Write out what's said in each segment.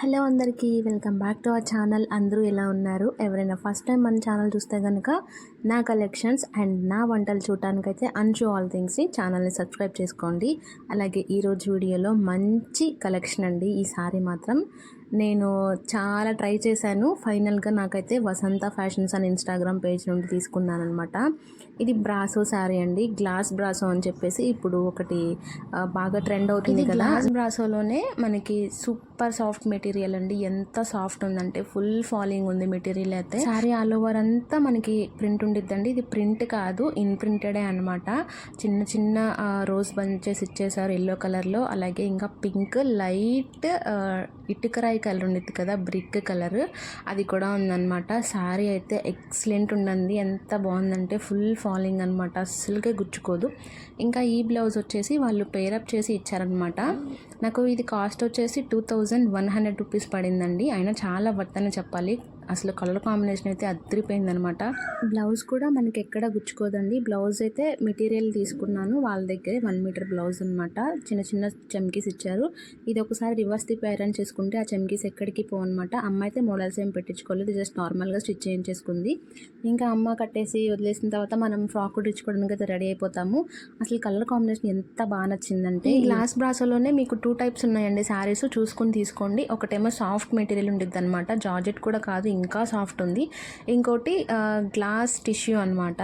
Hello అందరికీ welcome back to our channel. అందరూ ఎలా ఉన్నారు? ఎవరైనా ఫస్ట్ టైం మన ఛానల్ చూస్తే కనుక నా కలెక్షన్స్ అండ్ నా వంటలు చూడటానికైతే అన్షూ ఆల్ థింగ్స్ని ఛానల్ని సబ్స్క్రైబ్ చేసుకోండి. అలాగే ఈరోజు వీడియోలో మంచి కలెక్షన్ అండి. ఈ సారీ మాత్రం నేను చాలా ట్రై చేశాను. ఫైనల్గా నాకైతే వసంత ఫ్యాషన్స్ అని ఇన్స్టాగ్రామ్ పేజ్ నుండి తీసుకున్నాను అనమాట ఇది బ్రాసో శారీ అండి. గ్లాస్ బ్రాసో అని చెప్పేసి ఇప్పుడు ఒకటి బాగా ట్రెండ్ అవుతుంది కదా. గ్లాస్ బ్రాసోలోనే మనకి సూపర్ సాఫ్ట్ మెటీరియల్ అండి. ఎంత సాఫ్ట్ ఉందంటే ఫుల్ ఫాలింగ్ ఉంది మెటీరియల్ అయితే. శారీ ఆల్ ఓవర్ అంతా మనకి ప్రింట్ ఉండిద్దండి. ఇది ప్రింట్ కాదు ఇన్ ప్రింటెడే అనమాట చిన్న చిన్న రోజ్ బంచెస్ ఇచ్చేసారు ఎల్లో కలర్లో. అలాగే ఇంకా పింక్ లైట్ ఇటుకరాయి కలర్ ఉండిద్ది కదా బ్రిక్ కలర్. అది కూడా ఉందన్నమాట. శారీ అయితే ఎక్సలెంట్ ఉండండి ఎంత బాగుందంటే ఫుల్ ఫాలింగ్ అనమాట అస్సలుగా గుచ్చుకోదు. ఇంకా ఈ బ్లౌజ్ వచ్చేసి వాళ్ళు పేరప్ చేసి ఇచ్చారనమాట నాకు ఇది కాస్ట్ వచ్చేసి two thousand one hundred rupees పడిందండి. అయినా చాలా వర్త్ అని చెప్పాలి. అసలు కలర్ కాంబినేషన్ అయితే అద్దరిపోయిందనమాట బ్లౌజ్ కూడా మనకి ఎక్కడ గుచ్చుకోదండి. బ్లౌజ్ అయితే మెటీరియల్ తీసుకున్నాను. వాళ్ళ దగ్గరే వన్ మీటర్ బ్లౌజ్ అనమాట. చిన్న చిన్న చమ్కీస్ ఇచ్చారు. ఇది ఒకసారి రివర్స్ తిప్పి ఐరన్ చేసుకుంటే ఆ చమ్కీస్ ఎక్కడికి పోవన్నమాట అమ్మ అయితే మోడల్స్ ఏం పెట్టించుకోలేదు. జస్ట్ నార్మల్గా స్టిచ్ చేయించేసుకుంది. ఇంకా అమ్మ కట్టేసి వదిలేసిన తర్వాత మనం ఫ్రాక్ కుట్టించుకోవడానికి అయితే రెడీ అయిపోతాము. అసలు కలర్ కాంబినేషన్ ఎంత బాగా నచ్చిందంటే ఈ గ్లాస్ బ్రాసోలోనే మీకు టూ టైప్స్ ఉన్నాయండి. శారీస్ చూసుకుని తీసుకోండి. ఒకటేమో సాఫ్ట్ మెటీరియల్ ఉండిద్ది అనమాట జార్జెట్ కూడా కాదు ఇంకా సాఫ్ట్ ఉంది. ఇంకోటి గ్లాస్ టిష్యూ అనమాట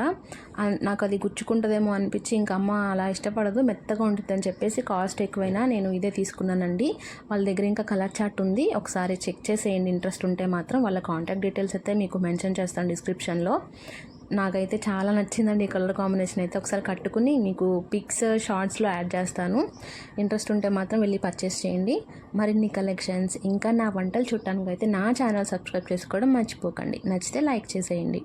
నాకు అది గుచ్చుకుంటుందేమో అనిపించి ఇంకా అమ్మ అలా ఇష్టపడదు మెత్తగా ఉంటుంది అని చెప్పేసి కాస్ట్ ఎక్కువైనా నేను ఇదే తీసుకున్నానండి. వాళ్ళ దగ్గర ఇంకా కలర్ చాట్ ఉంది. ఒకసారి చెక్ చేసేయండి ఇంట్రెస్ట్ ఉంటే మాత్రం వాళ్ళ కాంటాక్ట్ డీటెయిల్స్ అయితే మీకు మెన్షన్ చేస్తాను డిస్క్రిప్షన్లో. నాకైతే చాలా నచ్చిందండి ఈ కలర్ కాంబినేషన్ అయితే. ఒకసారి కట్టుకుని మీకు పిక్స్ షార్ట్స్లో యాడ్ చేస్తాను. ఇంట్రెస్ట్ ఉంటే మాత్రం వెళ్ళి పర్చేస్ చేయండి. మరిన్ని కలెక్షన్స్ ఇంకా నా వంటలు చుట్టానికి అయితే నా ఛానల్ సబ్స్క్రైబ్ చేసుకోవడం మర్చిపోకండి. నచ్చితే లైక్ చేసేయండి.